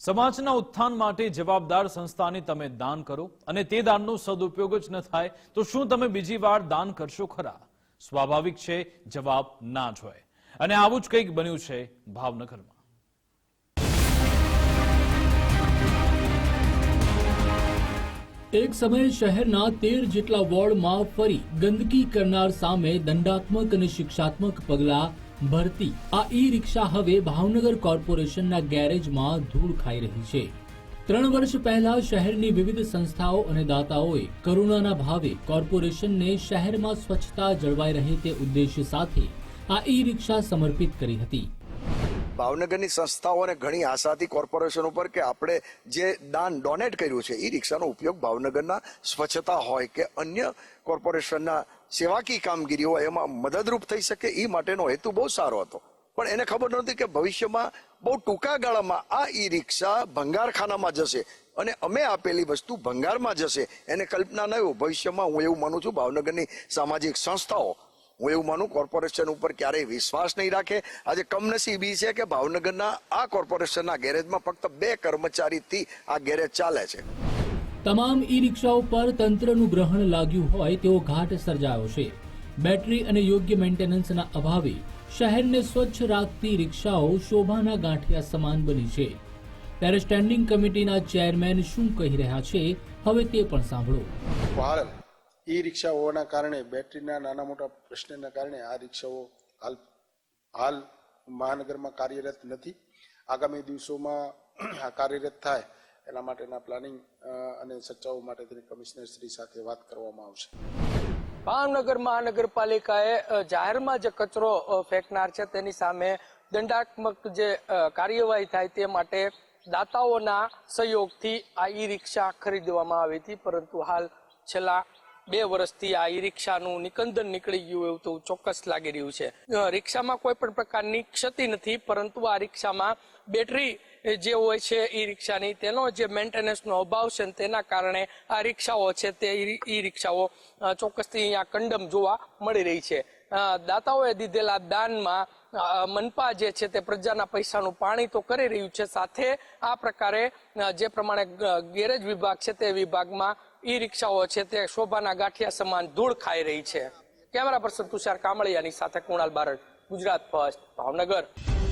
સમાજના ઉત્થાન માટે જવાબદાર સંસ્થાને તમે દાન કરો અને તે દાનનો સદુપયોગ જ ન થાય તો શું તમે બીજી વાર દાન કરશો ખરા? સ્વાભાવિક છે, જવાબ ના જ હોય. અને આવું જ કંઈક બન્યું છે ભાવનગરમાં. એક સમયે શહેરના તેર જેટલા વોર્ડમાં ફરી ગંદકી કરનાર સામે દંડાત્મક અને શિક્ષાત્મક પગલાં ભરતી. આ ઈ રિક્ષા હવે ભાવનગર કોર્પોરેશનના ગેરેજમાં ધૂળ ખાઈ રહી છે. ત્રણ વર્ષ પહેલા શહેરની વિવિધ સંસ્થાઓ અને દાતાઓએ કરુણાના ભાવે કોર્પોરેશનને શહેરમાં સ્વચ્છતા જળવાઈ રહે તે ઉદ્દેશ્ય સાથે આ ઈ રિક્ષા સમર્પિત કરી હતી. ભાવનગરની સંસ્થાઓને ઘણી આશાથી કોર્પોરેશન ઉપર કે આપણે જે દાન ડોનેટ કર્યું છે એ રિક્ષાનો ઉપયોગ ભાવનગરના સ્વચ્છતા હોય કે અન્ય કોર્પોરેશનના સેવાકીય કામગીરી હોય, એમાં મદદરૂપ થઈ શકે એ માટેનો હેતુ બહુ સારો હતો. પણ એને ખબર નહોતી કે ભવિષ્યમાં બહુ ટૂંકા ગાળામાં આ ઈ રિક્ષા ભંગારખાનામાં જશે અને અમે આપેલી વસ્તુ ભંગારમાં જશે. એને કલ્પના ન ભવિષ્યમાં હું એવું માનું છું, ભાવનગરની સામાજિક સંસ્થાઓ હું એવું માનું કોર્પોરેશન ઉપર ક્યારેય વિશ્વાસ નહીં રાખે. આજે કમનસીબી છે કે ભાવનગરના આ કોર્પોરેશનના ગેરેજમાં ફક્ત બે કર્મચારીથી આ ગેરેજ ચાલે છે. તમામ ઈ રિક્ષાઓ પર તંત્રનું ગ્રહણ લાગ્યું હોય તેવો ઘાટ સર્જાયો છે. બેટરી અને યોગ્ય મેન્ટેનન્સના અભાવે શહેરને સ્વચ્છ રાખતી રિક્ષાઓ શોભાના ગાંઠિયા સમાન બની છે. ત્યારે સ્ટેન્ડિંગ કમિટીના ચેરમેન શું કહી રહ્યા છે હવે તે પણ સાંભળો. હાલ ઈ રિક્ષા હોવાના કારણે, બેટરીના નાના મોટા પ્રશ્નના કારણે આ રિક્ષાઓ હાલ હાલ મહાનગરમાં કાર્યરત નથી. આગામી દિવસોમાં આ કાર્યરત થાય, એના માટેના પ્લાનિંગ અને સચ્ચાઓ માટે તેની કમિશનર શ્રી સાથે વાત કરવામાં આવશે. ભાવનગર મહાનગરપાલિકાએ જાહેરમાં જે કચરો ફેંકનાર છે તેની સામે દંડાત્મક જે કાર્યવાહી થાય તે માટે દાતાઓના સહયોગથી આ ઈ રિક્ષા ખરીદવામાં આવી હતી, પરંતુ હાલ છેલ્લા બે વર્ષથી આ ઈ રિક્ષાનું નિકંદન નીકળી ગયું એવું તો ચોક્કસ લાગી રહ્યું છે. રિક્ષામાં કોઈ પણ પ્રકારની ક્ષતિ નથી, પરંતુ આ રિક્ષામાં બેટરી જે હોય છે ઈ રિક્ષાની તેનો જે મેન્ટેનન્સનો અભાવ છે તેના કારણે આ રિક્ષાઓ છે તે ઈ રિક્ષાઓ ચોક્કસથી અહીંયા કંડમ જોવા મળી રહી છે. દાતાઓએ દીધેલા દાનમાં મનપા જે છે તે પ્રજાના પૈસાનું પાણી તો કરી રહ્યું છે. સાથે આ પ્રકારે જે પ્રમાણે ગેરેજ વિભાગ છે તે વિભાગમાં ઈ રિક્ષાઓ છે તે શોભાના ગાંઠિયા સમાન ધૂળ ખાઈ રહી છે. કેમેરા પર્સન તુષાર કામળિયાની સાથે કુણાલ બારડ, ગુજરાત ફર્સ્ટ, ભાવનગર.